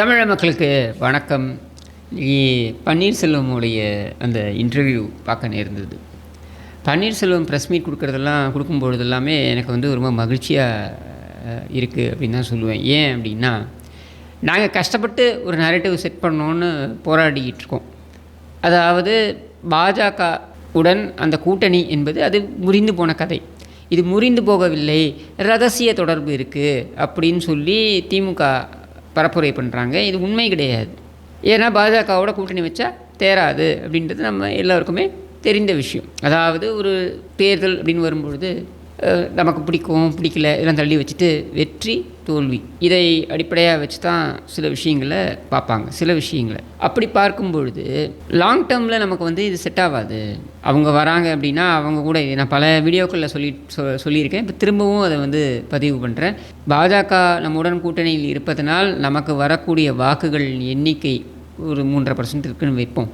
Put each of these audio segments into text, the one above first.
தமிழக மக்களுக்கு வணக்கம். பன்னீர்செல்வமுடைய அந்த இன்டர்வியூ பார்க்க நேர்ந்தது. பன்னீர்செல்வம் ப்ரெஸ் மீட் கொடுக்குறதெல்லாம் கொடுக்கும்பொழுது எல்லாமே எனக்கு வந்து ரொம்ப மகிழ்ச்சியாக இருக்குது அப்படின்னு தான் சொல்லுவேன். ஏன் அப்படின்னா நாங்கள் கஷ்டப்பட்டு ஒரு நரேட்டிவ் செட் பண்ணோன்னு போராடிக்கிட்டு இருக்கோம். அதாவது பாஜக உடன் அந்த கூட்டணி என்பது அது முறிந்து போன கதை. இது முறிந்து போகவில்லை ரகசிய தொடர்பு இருக்குது அப்படின்னு சொல்லி திமுக பரப்புரை பண்ணுறாங்க இது உண்மை கிடையாது. ஏன்னா பாஜகவோட கூட்டணி வச்சா தேராது அப்படின்றது நம்ம எல்லாருக்குமே தெரிந்த விஷயம். அதாவது ஒரு தேர்தல் அப்படின்னு வரும்பொழுது நமக்கு பிடிக்கும் பிடிக்கல இதெல்லாம் தள்ளி வச்சுட்டு வெற்றி தோல்வி. இதை அடிப்படையாக வச்சு தான் சில விஷயங்களை பார்ப்பாங்க சில விஷயங்களை. அப்படி பார்க்கும் பொழுது லாங் டேர்மில் நமக்கு வந்து இது செட் ஆகாது. அவங்க வராங்க அப்படின்னா அவங்க கூட இது நான் பல வீடியோக்களில் சொல்லி சொ சொல்லியிருக்கேன். இப்போ திரும்பவும் அதை வந்து பதிவு பண்ணுறேன் பாஜக நம்முடன் கூட்டணியில் இருப்பதனால் நமக்கு வரக்கூடிய வாக்குகள் எண்ணிக்கை ஒரு மூன்றரை பர்சன்ட் இருக்குன்னு வைப்போம்.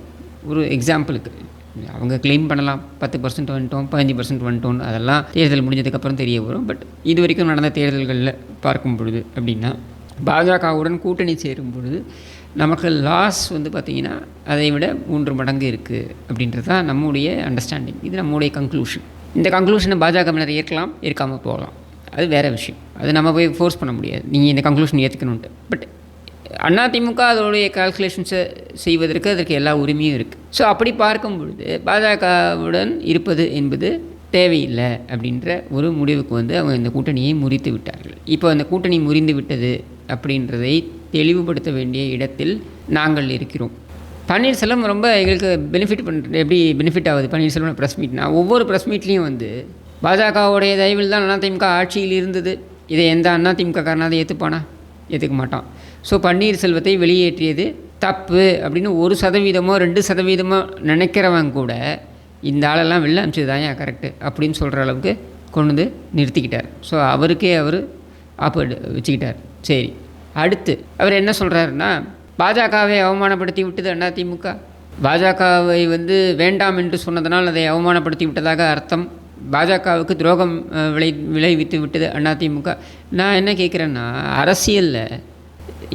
ஒரு எக்ஸாம்பிளுக்கு அவங்க க்ளைம் பண்ணலாம். பத்து பர்சன்ட் வந்துட்டோம் பதினஞ்சு பர்சன்ட் வந்துட்டோம் அதெல்லாம் தேர்தல் முடிஞ்சதுக்கப்புறம் தெரிய வரும். பட் இது வரைக்கும் நடந்த தேர்தல்களில் பார்க்கும் பொழுது அப்படின்னா பாஜகவுடன் கூட்டணி சேரும் பொழுது நமக்கு லாஸ் வந்து பார்த்திங்கன்னா அதை விட மூன்று மடங்கு இருக்குது அப்படின்றது தான் நம்முடைய அண்டர்ஸ்டாண்டிங் இது நம்முடைய கன்க்ளூஷன் இந்த கன்க்ளூஷனை பாஜகவினர் ஏற்கலாம் ஏற்காமல் போகலாம். அது வேறு விஷயம். அது நம்ம போய் ஃபோர்ஸ் பண்ண முடியாது. நீங்கள் இந்த கன்க்ளூஷன் ஏற்றுக்கணுன்ட்டு பட் அதிமுக அதோடைய கால்குலேஷன்ஸை செய்வதற்கு அதற்கு எல்லா உரிமையும் இருக்குது ஸோ அப்படி பார்க்கும் பொழுது பாஜகவுடன் இருப்பது என்பது தேவையில்லை அப்படின்ற ஒரு முடிவுக்கு வந்து அவங்க இந்த கூட்டணியை முறித்து விட்டார்கள். இப்போ அந்த கூட்டணி முறிந்து விட்டது அப்படின்றதை தெளிவுபடுத்த வேண்டிய இடத்தில் நாங்கள் இருக்கிறோம். பன்னீர்செல்வம் ரொம்ப எங்களுக்கு பெனிஃபிட் பண்ணுறது எப்படி பெனிஃபிட் ஆகுது? பன்னீர்செல்வம் ப்ரெஸ் மீட்னா ஒவ்வொரு ப்ரெஸ் மீட்லேயும் வந்து பாஜகவுடைய தயவில் தான் அதிமுக ஆட்சியில் இருந்தது. இதை எந்த அதிமுக காரனாவது ஏற்றுப்பானா ஏற்றுக்க மாட்டான். ஸோ பன்னீர்செல்வத்தை வெளியேற்றியது தப்பு அப்படின்னு ஒரு சதவீதமோ ரெண்டு சதவீதமோ நினைக்கிறவன் கூட இந்த ஆளெல்லாம் வெளில அனுப்பிச்சது தான் ஏன் கரெக்டு அப்படின்னு சொல்கிற அளவுக்கு கொண்டு வந்து நிறுத்திக்கிட்டார். ஸோ அவருக்கே அவர் ஆப்பு வச்சுக்கிட்டார். சரி. அடுத்து அவர் என்ன சொல்கிறாருன்னா பாஜகவை அவமானப்படுத்தி விட்டது அண்ணா திமுக. பாஜகவை வந்து வேண்டாம் என்று சொன்னதனால் அதை அவமானப்படுத்தி விட்டதாக அர்த்தம். பாஜகவுக்கு துரோகம் விளை விளைவித்து விட்டது அதிமுக நான் என்ன கேட்குறேன்னா அரசியலில்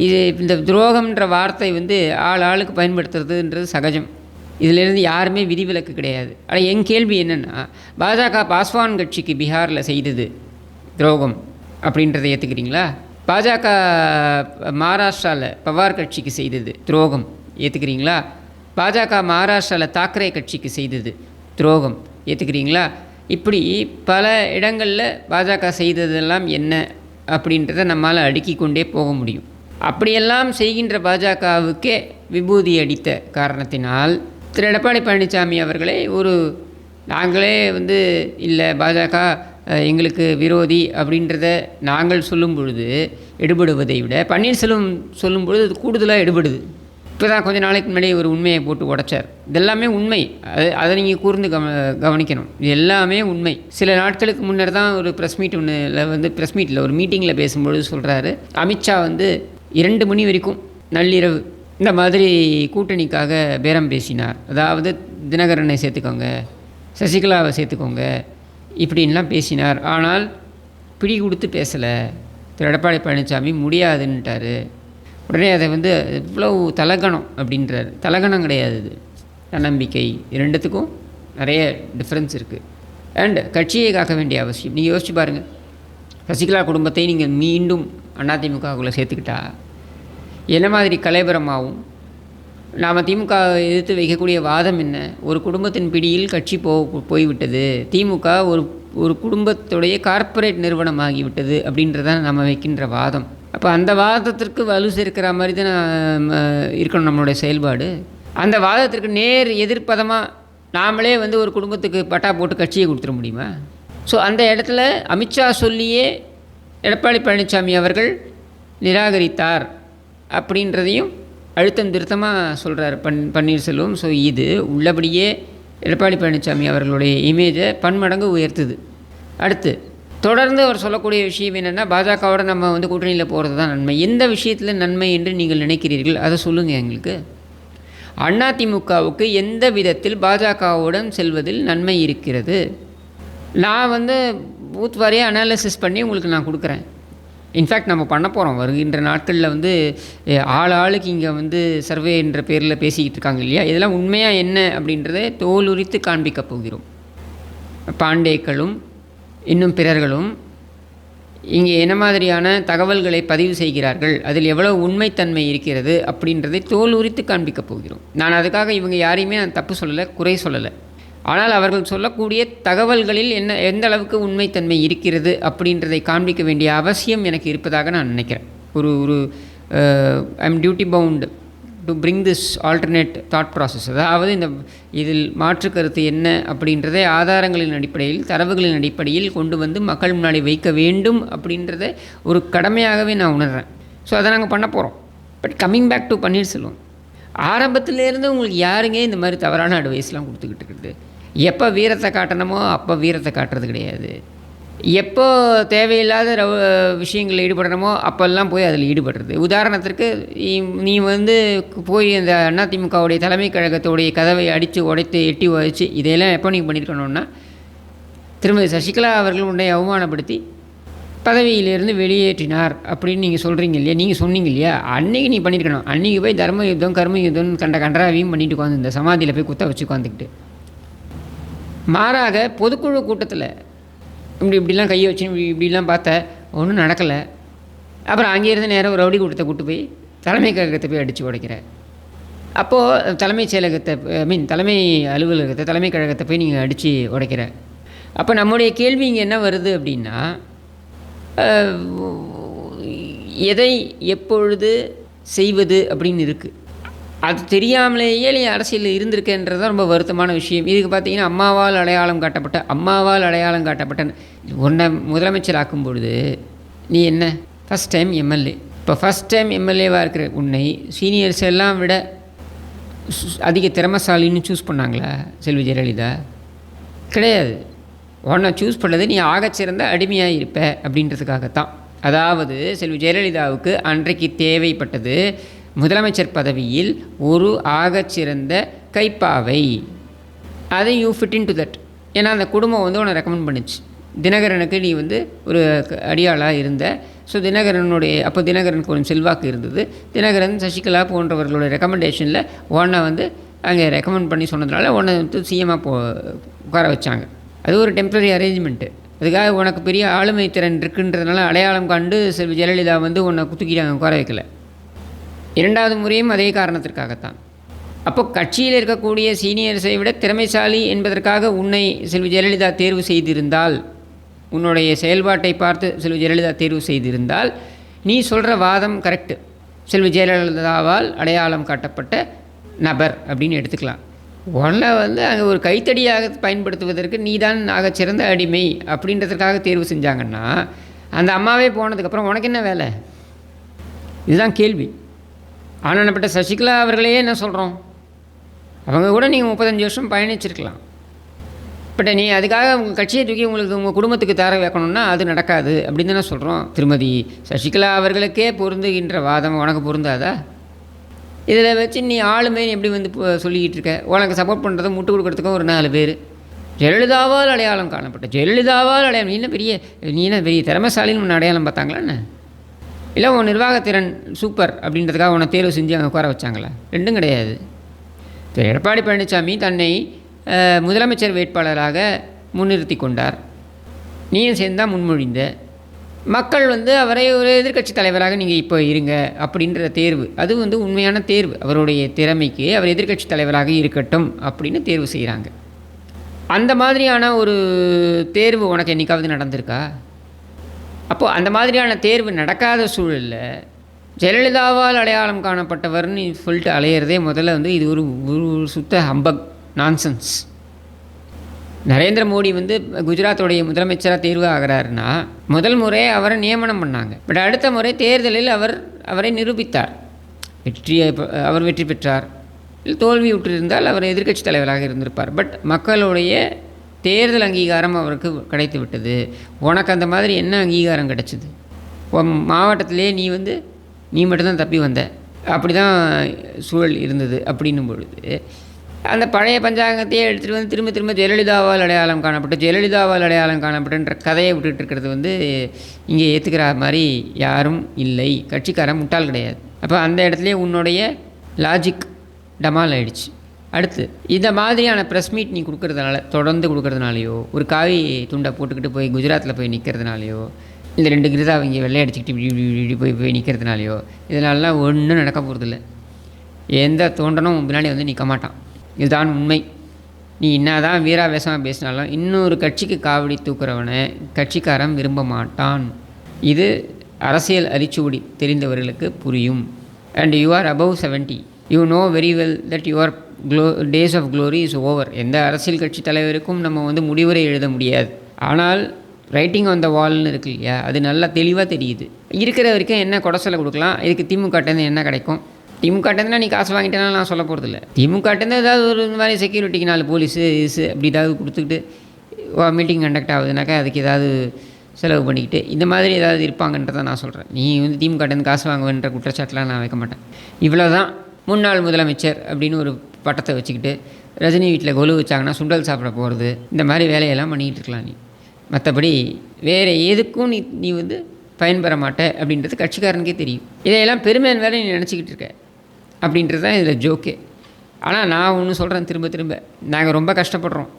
இது இந்த துரோகம்ன்ற வார்த்தை வந்து ஆள் ஆளுக்கு பயன்படுத்துறதுன்றது சகஜம். இதிலிருந்து யாருமே விதிவிலக்கு கிடையாது. ஆனால் என் கேள்வி என்னென்னா பாஜக பாஸ்வான் கட்சிக்கு பீகாரில் செய்தது துரோகம் அப்படின்றத ஏற்றுக்கிறீங்களா பாஜக மகாராஷ்டிராவில் பவார் கட்சிக்கு செய்தது துரோகம் ஏற்றுக்கிறீங்களா பாஜக மகாராஷ்டிராவில் தாக்கரே கட்சிக்கு செய்தது துரோகம் ஏற்றுக்கிறீங்களா இப்படி பல இடங்களில் பாஜக செய்ததெல்லாம் என்ன அப்படின்றத நம்மால் அடுக்கிக் கொண்டே போக முடியும். அப்படியெல்லாம் செய்கின்ற பாஜகவுக்கே விபூதி அடித்த காரணத்தினால் திரு எடப்பாடி பழனிசாமி அவர்களே ஒரு நாங்களே வந்து இல்லை பாஜக எங்களுக்கு விரோதி அப்படின்றத நாங்கள் சொல்லும் பொழுது எடுபடுவதை விட பன்னீர்செல்வம் சொல்லும் பொழுது அது கூடுதலாக எடுபடுது. இப்போ தான் கொஞ்ச நாளைக்கு முன்னாடி ஒரு உண்மையை போட்டு உடைச்சார். இதெல்லாமே உண்மை. அது அதை நீங்கள் கூர்ந்து கவ கவனிக்கணும். இது எல்லாமே உண்மை. சில நாட்களுக்கு முன்னர் தான் ஒரு ப்ரெஸ் மீட் ஒன்றில் வந்து ப்ரெஸ் மீட்டில் ஒரு மீட்டிங்கில் பேசும்பொழுது சொல்கிறாரு அமித்ஷா வந்து இரண்டு மணி வரைக்கும் நள்ளிரவு. இந்த மாதிரி கூட்டணிக்காக பேரம் பேசினார். அதாவது தினகரனை சேர்த்துக்கோங்க சசிகலாவை சேர்த்துக்கோங்க இப்படின்லாம் பேசினார். ஆனால் பிடி கொடுத்து பேசலை. திரு எடப்பாடி பழனிசாமி முடியாதுன்ட்டார் உடனே அதை வந்து இவ்வளோ தலகணம் அப்படின்றார். தலகணம் கிடையாது இது. தன்னம்பிக்கை இரண்டுத்துக்கும் நிறைய டிஃப்ரென்ஸ் இருக்குது அண்ட் கட்சியை காக்க வேண்டிய அவசியம். நீங்கள் யோசிச்சு பாருங்கள் சசிகலா குடும்பத்தை நீங்கள் மீண்டும் அதிமுகவுக்குள்ளே சேர்த்துக்கிட்டா? என்ன மாதிரி கலைபரமாகும் நாம் திமுக எதிர்த்து வைக்கக்கூடிய வாதம் என்ன? ஒரு குடும்பத்தின் பிடியில் கட்சி போ போய்விட்டது. திமுக ஒரு ஒரு குடும்பத்துடைய கார்ப்பரேட் நிறுவனமாகிவிட்டது அப்படின்றதான் நம்ம வைக்கின்ற வாதம். அப்போ அந்த வாதத்திற்கு வலு சேர்க்கிற மாதிரி தான் இருக்கணும் நம்மளுடைய செயல்பாடு. அந்த வாதத்திற்கு நேர் எதிர்ப்பதமாக நாமளே வந்து ஒரு குடும்பத்துக்கு பட்டா போட்டு கட்சியை கொடுத்துட முடியுமா? ஸோ அந்த இடத்துல அமித்ஷா சொல்லியே எடப்பாடி பழனிசாமி அவர்கள் நிராகரித்தார் அப்படின்றதையும் அழுத்தம் திருத்தமாக சொல்கிறார் பன் பன்னீர்செல்வம். ஸோ இது உள்ளபடியே எடப்பாடி பழனிசாமி அவர்களுடைய இமேஜை பன்மடங்கு உயர்த்துது. அடுத்து தொடர்ந்து அவர் சொல்லக்கூடிய விஷயம் என்னென்னா பாஜகவோட நம்ம வந்து கூட்டணியில் போகிறது தான் நன்மை. எந்த விஷயத்தில் நன்மை என்று நீங்கள் நினைக்கிறீர்கள்? அதை சொல்லுங்கள் எங்களுக்கு. அதிமுகவுக்கு எந்த விதத்தில் பாஜகவுடன் செல்வதில் நன்மை இருக்கிறது? நான் வந்து பூத் வாரியாக அனாலிசிஸ் பண்ணி உங்களுக்கு நான் கொடுக்குறேன். இன்ஃபேக்ட் நம்ம பண்ண போகிறோம் வருகின்ற நாட்களில் வந்து ஆள் ஆளுக்கு இங்கே வந்து சர்வே என்ற பேரில் பேசிக்கிட்டு இருக்காங்க இல்லையா? இதெல்லாம் உண்மையாக என்ன அப்படின்றதே தோல் உரித்து காண்பிக்கப் போகிறோம். பாண்டேக்களும் இன்னும் பிறர்களும் இங்கே என்ன மாதிரியான தகவல்களை பதிவு செய்கிறார்கள்? அதில் எவ்வளோ உண்மைத்தன்மை இருக்கிறது அப்படின்றதை தோல் உரித்து காண்பிக்கப் போகிறோம். நான் அதுக்காக இவங்க யாரையுமே நான் தப்பு சொல்லலை குறை சொல்லலை. ஆனால் அவர்கள் சொல்லக்கூடிய தகவல்களில் என்ன எந்த அளவுக்கு உண்மைத்தன்மை இருக்கிறது அப்படின்றதை காண்பிக்க வேண்டிய அவசியம் எனக்கு இருப்பதாக நான் நினைக்கிறேன். ஒரு ஒரு I am duty bound to bring this alternate thought process அதாவது இந்த இதில் மாற்று கருத்து என்ன அப்படின்றதை ஆதாரங்களின் அடிப்படையில் தரவுகளின் அடிப்படையில் கொண்டு வந்து மக்கள் முன்னாடி வைக்க வேண்டும் அப்படின்றத ஒரு கடமையாகவே நான் உணர்கிறேன் ஸோ அதை நாங்கள் பண்ண போகிறோம் but coming back to Panneerselvam ஆரம்பத்துலேருந்து உங்களுக்கு யாருங்க இந்த மாதிரி தவறான அட்வைஸ்லாம் கொடுத்துக்கிட்டு இருக்குது? எப்போ வீரத்தை காட்டணுமோ அப்போ வீரத்தை காட்டுறது கிடையாது. எப்போ தேவையில்லாத ரவ விஷயங்களில் ஈடுபடணுமோ அப்போல்லாம் போய் அதில் ஈடுபடுறது. உதாரணத்திற்கு நீ- நீ வந்து போய் இந்த அதிமுகவுடைய தலைமை கழகத்துடைய கதவை அடித்து உடைத்து எட்டி உதைச்சு இதையெல்லாம் எப்போ நீங்கள் பண்ணியிருக்கணும்னா திருமதி சசிகலா அவர்கள் உன்னை அவமானப்படுத்தி பதவியிலிருந்து வெளியேற்றினார் அப்படின்னு நீங்கள் சொல்கிறீங்க இல்லையா? நீங்கள் சொன்னீங்க இல்லையா? அன்னைக்கு நீ பண்ணியிருக்கணும். அன்றைக்கி போய் தர்ம யுத்தம் கர்ம யுத்தம்னு கண்ட கண்டராவையும் பண்ணிட்டு உட்காந்து இந்த சமாதியில் போய் குத்த வச்சு உட்காந்துக்கிட்டு. மாறாக பொதுக்குழு கூட்டத்தில் இப்படி இப்படிலாம் கையை வச்சு இப்படி இப்படிலாம் பார்த்த ஒன்றும் நடக்கலை. அப்புறம் அங்கேருந்து நேரம் ஒரு ரவுடி கூட்டத்தை கூட்டு போய் தலைமை கழகத்தை போய் அடித்து உடைக்கிற. அப்போது தலைமைச் செயலகத்தை ஐ மீன் தலைமை அலுவலகத்தை தலைமை கழகத்தை போய் நீங்கள் அடித்து உடைக்கிற. அப்போ நம்முடைய கேள்வி இங்கே என்ன வருது அப்படின்னா எதை எப்பொழுது செய்வது அப்படின்னு இருக்குது அது தெரியாமலேயே நீ அரசியலில் இருந்திருக்கேன்றது தான் ரொம்ப வருத்தமான விஷயம். இதுக்கு பார்த்தீங்கன்னா அம்மாவால் அடையாளம் காட்டப்பட்ட அம்மாவால் அடையாளம் காட்டப்பட்ட உன்னை முதலமைச்சராக்கும் பொழுது நீ என்ன? ஃபஸ்ட் டைம் எம்எல்ஏ இப்போ ஃபஸ்ட் டைம் எம்எல்ஏவாக இருக்கிற உன்னை சீனியர்ஸ் எல்லாம் விட அதிக திறமசாலின்னு சூஸ் பண்ணாங்களா செல்வி ஜெயலலிதா? கிடையாது. உன்னை சூஸ் பண்ணது நீ ஆகச்சிறந்த அடிமையாக இருப்ப அப்படின்றதுக்காகத்தான். அதாவது செல்வி ஜெயலலிதாவுக்கு அன்றைக்கு தேவைப்பட்டது முதலமைச்சர் பதவியில் ஒரு ஆகச்சிறந்த கைப்பாவை. அதை you fit in to that ஏன்னா அந்த குடும்பம் வந்து உன்னை ரெக்கமெண்ட் பண்ணுச்சு. தினகரனுக்கு நீ வந்து ஒரு அடியாளாக இருந்த. ஸோ தினகரனுடைய அப்போ தினகரனுக்கு கொஞ்சம் செல்வாக்கு இருந்தது. தினகரன் சசிகலா போன்றவர்களோட ரெக்கமெண்டேஷனில் உன்னை வந்து அங்கே ரெக்கமெண்ட் பண்ணி சொன்னதுனால உன்னை வந்து சீஎமாக போ உட்கார வச்சாங்க. அது ஒரு டெம்பரரி அரேஞ்ச்மெண்ட்டு அதுக்காக உனக்கு பெரிய ஆளுமை திறன் இருக்குன்றதுனால அடையாளம் கண்டு செல்வி ஜெயலலிதா வந்து உன்னை குத்துக்கிட்டாங்க உட்கார வைக்கல. இரண்டாவது முறையும் அதே காரணத்திற்காகத்தான். அப்போ கட்சியில் இருக்கக்கூடிய சீனியர்ஸை விட திறமைசாலி என்பதற்காக உன்னை செல்வி ஜெயலலிதா தேர்வு செய்திருந்தால் உன்னுடைய செயல்பாட்டை பார்த்து செல்வி ஜெயலலிதா தேர்வு செய்திருந்தால் நீ சொல்கிற வாதம் கரெக்டு. செல்வி ஜெயலலிதாவால் அடையாளம் காட்டப்பட்ட நபர் அப்படின்னு எடுத்துக்கலாம். ஒன்றை வந்து அங்கே ஒரு கைத்தடியாக பயன்படுத்துவதற்கு நீதான் சிறந்த அடிமை அப்படின்றதுக்காக தேர்வு செஞ்சாங்கன்னா அந்த அம்மாவே போனதுக்கப்புறம் உனக்கு என்ன வேலை? இதுதான் கேள்வி. ஆனப்பட்ட சசிகலா அவர்களையே என்ன சொல்கிறோம் அவங்க கூட நீங்கள் முப்பத்தஞ்சு வருஷம் பயணிச்சிருக்கலாம். பட் நீ அதுக்காக உங்கள் கட்சியை தூக்கி உங்களுக்கு உங்கள் குடும்பத்துக்கு தர வைக்கணும்னா அது நடக்காது அப்படின்னு தானே சொல்கிறோம் திருமதி சசிகலா அவர்களுக்கே பொருந்துகின்ற வாதம் உனக்கு பொருந்தாதா? இதில் வச்சு நீ ஆளுமே எப்படி வந்து சொல்லிக்கிட்டு இருக்க? உனக்கு சப்போர்ட் பண்ணுறதை முட்டு கொடுக்கறதுக்கும் ஒரு நாலு பேர். ஜெயலலிதாவால் அடையாளம் காணப்பட்ட ஜெயலலிதாவால் அடையாளம். நீ என்ன பெரிய நீ என்ன பெரிய திறமைசாலின்னு ஒன்று அடையாளம் பார்த்தாங்களா என்ன? இல்லை உன் நிர்வாகத்திறன் சூப்பர் அப்படின்றதுக்காக உன்னை தேர்வு செஞ்சு அங்கே உட்கார வச்சாங்களா. ரெண்டும் கிடையாது. திரு எடப்பாடி பழனிசாமி தன்னை முதலமைச்சர் வேட்பாளராக முன்னிறுத்தி கொண்டார். நீயும் சேர்ந்தால் முன்மொழிந்த. மக்கள் வந்து அவரை ஒரு எதிர்க்கட்சி தலைவராக நீங்கள் இப்போ இருங்க அப்படின்ற தேர்வு. அது வந்து உண்மையான தேர்வு. அவருடைய திறமைக்கு அவர் எதிர்க்கட்சி தலைவராக இருக்கட்டும் அப்படின்னு தேர்வு செய்கிறாங்க அந்த மாதிரியான ஒரு தேர்வு உனக்கு என்னைக்காவது நடந்திருக்கா? அப்போது அந்த மாதிரியான தேர்வு நடக்காத சூழலில் ஜெயலலிதாவால் அடையாளம் காணப்பட்டவர்னு சொல்லிட்டு அலையிறதே முதல்ல வந்து இது ஒரு ஒரு சுத்த ஹம்பக் நான்சன்ஸ் நரேந்திர மோடி வந்து குஜராத்தோடைய முதலமைச்சராக தேர்வு ஆகிறாருன்னா முதல் முறை அவரை நியமனம் பண்ணாங்க. பட் அடுத்த முறை தேர்தலில் அவர் அவரை நிரூபித்தார். வெற்றியை அவர் வெற்றி பெற்றார். இல்லை தோல்வி விட்டிருந்தால் அவர் எதிர்க்கட்சி தலைவராக இருந்திருப்பார். பட் மக்களுடைய தேர்தல் அங்கீகாரம் அவருக்கு கிடைத்து விட்டது உனக்கு அந்த மாதிரி என்ன அங்கீகாரம் கிடைச்சிது? உன் மாவட்டத்திலே நீ வந்து நீ மட்டும்தான் தப்பி வந்த. அப்படி தான் சூழல் இருந்தது அப்படின்னும் பொழுது அந்த பழைய பஞ்சாங்கத்தையே எடுத்துகிட்டு வந்து திரும்ப திரும்ப ஜெயலலிதாவால் அடையாளம் காணப்பட்டு ஜெயலலிதாவால் அடையாளம் காணப்பட்டுன்ற கதையை விட்டுட்டு இருக்கிறது வந்து இங்கே ஏற்றுக்கிற மாதிரி யாரும் இல்லை. கட்சிக்காரன் முட்டாள் கிடையாது. அப்போ அந்த இடத்துலையே உன்னுடைய லாஜிக் டமால் ஆயிடுச்சு. அடுத்து இந்த மாதிரியான ப்ரெஸ் மீட் நீ கொடுக்கறதுனால தொடர்ந்து கொடுக்கறதுனாலையோ ஒரு காவி துண்டை போட்டுக்கிட்டு போய் குஜராத்தில் போய் நிற்கிறதுனாலையோ இந்த ரெண்டு கிருதா அவங்க வெள்ளையடிச்சிக்கிட்டு இப்படி இப்படி இப்படி போய் போய் நிற்கிறதுனாலையோ இதனாலலாம் ஒன்றும் நடக்க போகிறதில்ல எந்த தோண்டனும் உன் பின்னாடி வந்து நிற்க மாட்டான். இதுதான் உண்மை. நீ என்னதான் வீராவேசமாக பேசினாலும் இன்னொரு கட்சிக்கு காவடி தூக்குறவனை கட்சிக்காரன் விரும்ப மாட்டான். இது அரசியல் அரிச்சுவடி தெரிந்தவர்களுக்கு புரியும். And you are above seventy you know very well that your glow days of glory is over எந்த அரசியல் கட்சி தலைவருக்கும் நம்ம வந்து முடிவுரை எழுத முடியாது. ஆனால் ரைட்டிங் ஆன் த வால்னு இருக்கு இல்லையா? அது நல்லா தெளிவாக தெரியுது. இருக்கிற வரைக்கும் என்ன குடசலை கொடுக்கலாம்? இதுக்கு திமுகட்டேருந்து என்ன கிடைக்கும்? திமுகட்டேருந்துனா நீ காசு வாங்கிட்டேன்னா நான் சொல்ல இல்லை திமுகட்டேருந்து ஏதாவது ஒரு மாதிரி செக்யூரிட்டிக்கு நாலு போலீஸு இசு அப்படி ஏதாவது கொடுத்துக்கிட்டு மீட்டிங் கண்டக்ட் ஆகுதுனாக்கா அதுக்கு ஏதாவது செலவு பண்ணிக்கிட்டு இந்த மாதிரி ஏதாவது இருப்பாங்கன்றதை நான் சொல்கிறேன் நீ வந்து திமுகட்டேருந்து காசு வாங்குவேன்ற குற்றச்சாட்டெலாம் நான் வைக்க மாட்டேன். இவ்வளோ தான் முன்னாள் முதலமைச்சர் அப்படின்னு ஒரு பட்டத்தை வச்சுக்கிட்டு ரஜினி வீட்டில் கொலு வச்சாங்கன்னா சுண்டல் சாப்பிட போகிறது இந்த மாதிரி வேலையெல்லாம் பண்ணிகிட்டு இருக்கலாம் நீ. மற்றபடி வேறு எதுக்கும் நீ நீ வந்து பயன்பெற மாட்ட அப்படின்றது கட்சிக்காரனுக்கே தெரியும். இதையெல்லாம் பெருமையான வேலை நீ நினச்சிக்கிட்டு இருக்க. அப்படின்றது தான் இதில் ஜோக்கே. ஆனால் நான் ஒன்று சொல்கிறேன் திரும்ப திரும்ப. நாங்கள் ரொம்ப கஷ்டப்படுறோம்.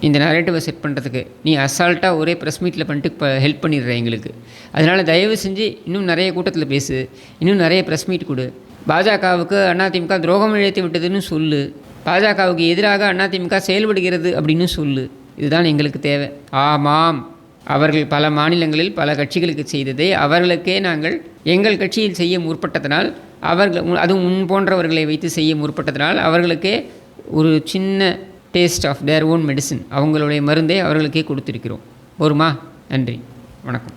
இந்த நரேட்டிவை செட் பண்ணுறதுக்கு நீ அசால்ட்டாக ஒரே ப்ரெஸ் மீட்டில் பண்ணிட்டு இப்போ ஹெல்ப் பண்ணிடுற எங்களுக்கு. அதனால் தயவு செஞ்சு இன்னும் நிறைய கூட்டத்தில் பேசு. இன்னும் நிறைய ப்ரெஸ் மீட் கொடு. பாஜகவுக்கு அதிமுக துரோகம் இழைத்து விட்டதுன்னு சொல்லு. பாஜகவுக்கு எதிராக அதிமுக செயல்படுகிறது அப்படின்னு சொல்லு. இதுதான் எங்களுக்கு தேவை. ஆமாம். அவர்கள் பல மாநிலங்களில் பல கட்சிகளுக்கு செய்ததை அவர்களுக்கே நாங்கள் எங்கள் கட்சியில் செய்ய முற்பட்டதனால் அவர்கள் அதுவும் முன் போன்றவர்களை வைத்து செய்ய முற்பட்டதனால் அவர்களுக்கே ஒரு சின்ன taste of their own medicine அவங்களுடைய மருந்தை அவர்களுக்கே கொடுத்துருக்கிறோம். போருமா? நன்றி. வணக்கம்.